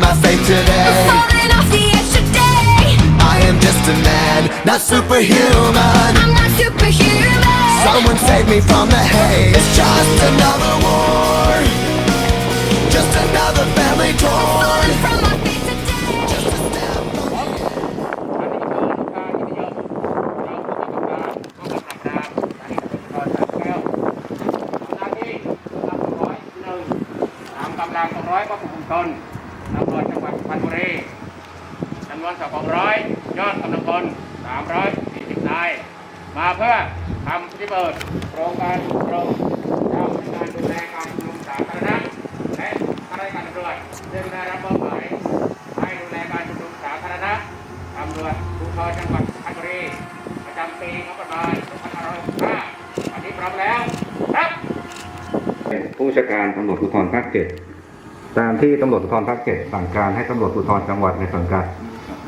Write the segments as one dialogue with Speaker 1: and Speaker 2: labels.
Speaker 1: save today.
Speaker 2: Falling off the edge today.
Speaker 1: I am just a man, not superhuman.
Speaker 2: I'm not superhuman.
Speaker 1: Someone save me from the haze. It's just another war. Just another family torn.
Speaker 2: Falling
Speaker 3: บุรีจำนวนสองร้อยยอดกำลังพลสามร้อยสี่สิบนาย มาเพื่อทำพิธีเปิดโครงการอบรมเจ้าพนักงานดูแลการชุมนุมสาธารณะและข้าราชการตำรวจซึ่งได้รับมอบหมายให้ดูแลการชุมนุมสาธารณะตำรวจภูธรจังหวัดพรรณบุรีประจำปีงบประมาณ2565วันนี้พร้อมแล้วครับ
Speaker 4: ผู้บัญชาการตำรวจภูธรภาคเจ็ด ตามที่ตำรวจภูธรภาคเจ็ดสั่งการให้ตำรวจภูธรจังหวัดในสังกัด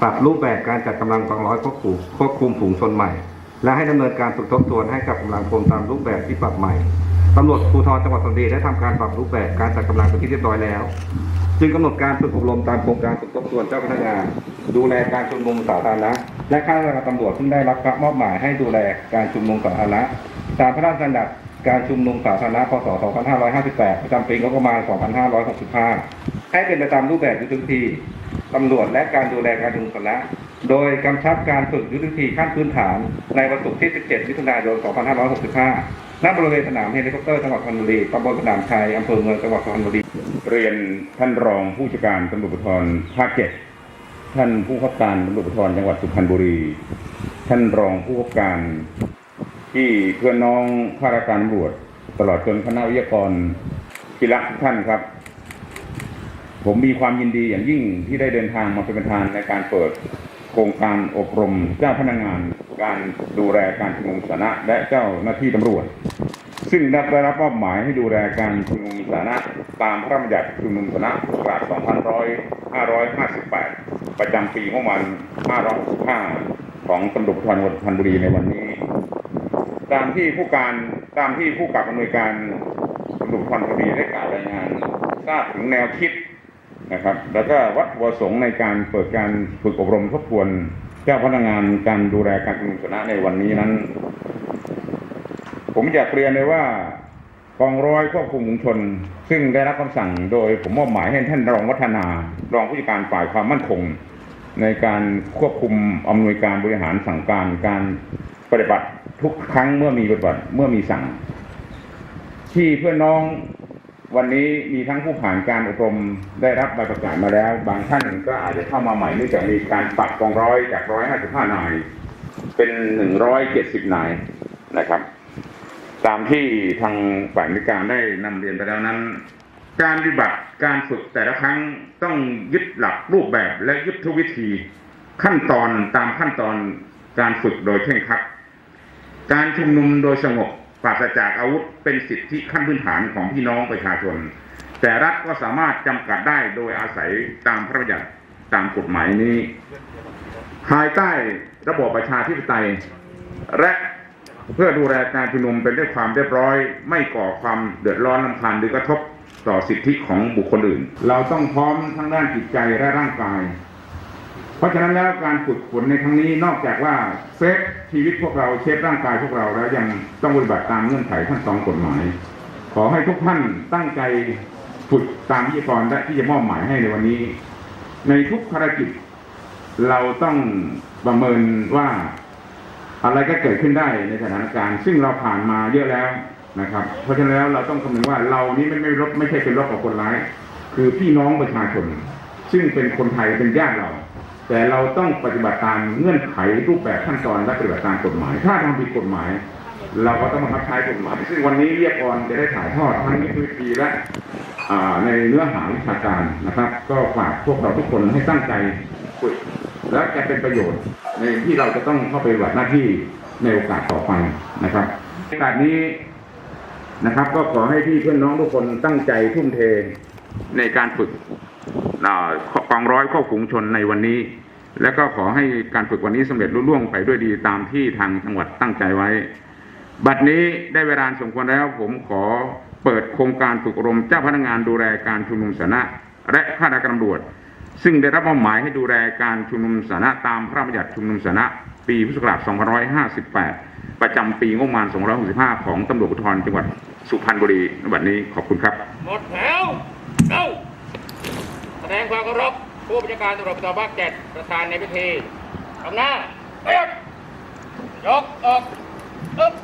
Speaker 4: ปรับรูปแบบการจัดกำลังกองร้อยควบคุมควบคุมฝูงชนใหม่ และให้ดำเนินการฝึกทบทวนให้กับกำลังพลตามรูปแบบที่ปรับใหม่ตำรวจภูธรจังหวัดสุพรรณบุรีได้ทำการปรับรูปแบบการจัดกำลังเป็นที่เรียบร้อยแล้ว จึงกำหนดการฝึกอบรมตามโครงการฝึกทบทวนเจ้าพนักงาน ดูแลการชุมนุมสาธารณะและข้าราชการตำรวจซึ่งได้รับมอบหมายให้ดูแลการชุมนุมสาธารณะตามพระราชบัญญัติ การชุมนุมสาธารณะพศ 2558 ประจำปีงบประมาณ 2565 ให้เป็นไปตามรูปแบบยุทธวิธีตำรวจและการดูแลการชุมนุมสาธารณะโดยกำชับการฝึกยุทธวิธีขั้นพื้นฐานในวันศุกร์ที่ 17 มิถุนายน 2565 ณ บริเวณสนามเฮลิคอปเตอร์จังหวัดสุพรรณบุรีตำบลสนามชัยอำเภอเมืองจังหวัดสุพรรณบุรี
Speaker 5: เรียนท่านรองผู้จัดการตำรวจภูธรภาคเจ็ดท่านผู้ขับการตำรวจภูธรจังหวัดสุพรรณบุรี ท่านรองผู้ขับการ ที่เพื่อนน้องข้าราชการตำรวจตลอดจนคณะวิทยากรที่รักทุกท่านครับ ผมมีความยินดีอย่างยิ่งที่ได้เดินทางมาเป็นประธานในการเปิดโครงการอบรมเจ้าพนักงาน การดูแลการชุมนุมสาธารณะและเจ้าหน้าที่ตำรวจ ซึ่งได้รับมอบหมายให้ดูแลการชุมนุมสาธารณะตามพระราชบัญญัติชุมนุมสาธารณะพุทธศักราช2558 ประจำปีงบประมาณ565 ของตำรวจภูธรจังหวัดสุพรรณบุรีในวันนี้ ตามที่ผู้การตามที่ผู้กับอำนวยการตำรวจภูธรจังหวัดสุพรรณบุรีได้กล่าวรายงานทราบถึงแนวคิดนะครับ แล้วก็วัตถุประสงค์ในการเปิดการฝึกอบรมทบทวนเจ้าพนักงานการดูแลการชุมนุมสาธารณะในวันนี้นั้น ผมอยากเรียนเลยว่ากองร้อยควบคุมฝูงชน ซึ่งได้รับคำสั่งโดยผมมอบหมายให้ท่านรองวัฒนารองผู้จัดการฝ่ายความมั่นคง ในการควบคุมอำนวยการบริหารสั่งการการ ปฏิบัติทุกครั้งเมื่อมีปฏิบัติเมื่อมีสั่ง ที่เพื่อนน้องวันนี้มีทั้งผู้ผ่านการอบรมได้รับใบประกาศมาแล้ว บางท่านก็อาจจะเข้ามาใหม่เนื่องจากมีการปรับกองร้อยจากร้อยห้าสิบห้านาย เป็นหนึ่งร้อยเจ็ดสิบนายนะครับ ตามที่ทางฝ่ายบริการได้นำเรียนไปแล้วนั้น การปฏิบัติการฝึกแต่ละครั้งต้องยึดหลักรูปแบบและยุทธวิธีขั้นตอนตามขั้นตอนการฝึกโดยเคร่งครัด การชุมนุมโดยสงบปราศจากอาวุธเป็นสิทธิขั้นพื้นฐานของพี่น้องประชาชน แต่รัฐก็สามารถจำกัดได้โดยอาศัยตามพระบัญญัติตามกฎหมายนี้ ภายใต้ระบบประชาธิปไตย และเพื่อดูแลการชุมนุมเป็นด้วยความเรียบร้อย ไม่ก่อความเดือดร้อนลำคาญหรือกระทบต่อสิทธิของบุคคลอื่น เราต้องพร้อมทั้งด้านจิตใจและร่างกาย เพราะฉะนั้นแล้วการฝึกฝนในครั้งนี้นอกจากว่าเซฟชีวิตพวกเราเชฟร่างกายพวกเราแล้วยังต้องปฏิบัติตามเงื่อนไขขั้นตอนกฎหมาย ขอให้ทุกท่านตั้งใจฝึกตามวิทยากรและที่จะมอบหมายให้ในวันนี้ ในทุกภารกิจเราต้องประเมินว่าอะไรก็เกิดขึ้นได้ในสถานการณ์ ซึ่งเราผ่านมาเยอะแล้วนะครับ เพราะฉะนั้นแล้วเราต้องคำนึงว่าเรานี้ไม่ไม่รบไม่ใช่เป็นรบกับคนร้าย คือพี่น้องประชาชน ซึ่งเป็นคนไทยเป็นญาติเรา แต่เราต้องปฏิบัติตามเงื่อนไขรูปแบบขั้นตอนและปฏิบัติตามกฎหมาย ถ้าทำผิดกฎหมาย เราก็ต้องบังคับใช้กฎหมายซึ่งวันนี้เรียกรจะได้ถ่ายทอดทั้งยุทธวิธีและอ่าในเนื้อหาวิชาการนะครับ ก็ฝากพวกเราทุกคนให้ตั้งใจฝึกและจะเป็นประโยชน์ในที่เราจะต้องเข้าไปปฏิบัติหน้าที่ในโอกาสต่อไปนะครับโอกาสนี้นะครับ ก็ขอให้พี่เพื่อนน้องทุกคนตั้งใจทุ่มเทในการฝึก กองร้อยควบคุมชนในวันนี้ และก็ขอให้การฝึกวันนี้สำเร็จรุ่ล่วงไปด้วยดีตามที่ทางจังหวัดตั้งใจไว้ บัดนี้ได้เวลาสมควรแล้วผมขอเปิดโครงการฝึกอบรมเจ้าพนักงานดูแลการชุมนุมสาธารณะและข้าราชการตำรวจ ซึ่งได้รับมอบหมายให้ดูแลการชุมนุมสาธารณะตามพระราชบัญญัติชุมนุมสาธารณะปีพุทธศักราช 2558 ประจำปีงบประมาณ2565 ของตำรวจภูธรจังหวัดสุพรรณบุรีบัดนี้ขอบคุณครับ
Speaker 3: หมดแถวเก้า แสดงความเคารพผู้บัญชาการตำรวจภูธรภาคเจ็ดประธานในพิธีอำน้าจเรียบยกออกอึ๊บ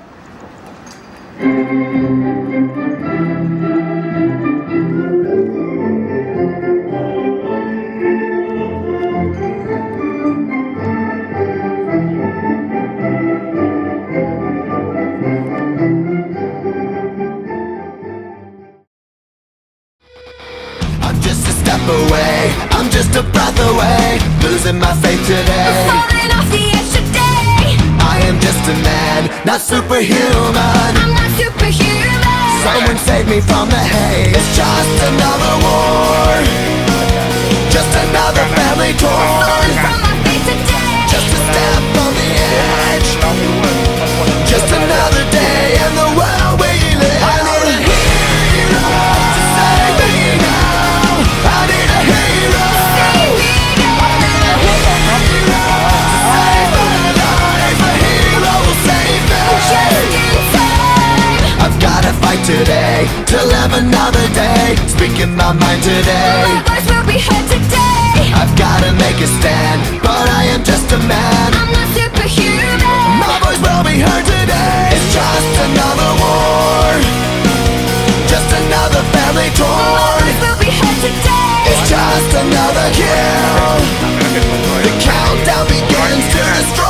Speaker 1: step away. I'm just a breath away. Losing my faith today.
Speaker 2: Falling off the edge today.
Speaker 1: I am just a man, not superhuman.
Speaker 2: I'm not superhuman.
Speaker 1: Someone save me from the hate. It's just another war.
Speaker 2: making my
Speaker 1: mind today.
Speaker 2: My voice will be heard today.
Speaker 1: I've gotta make a stand But I am just a man.
Speaker 2: I'm not superhuman.
Speaker 1: My voice will be heard today. It's just another war. Just another family torn My
Speaker 2: voice will be heard today.
Speaker 1: It's just another kill. The countdown begins to destroy.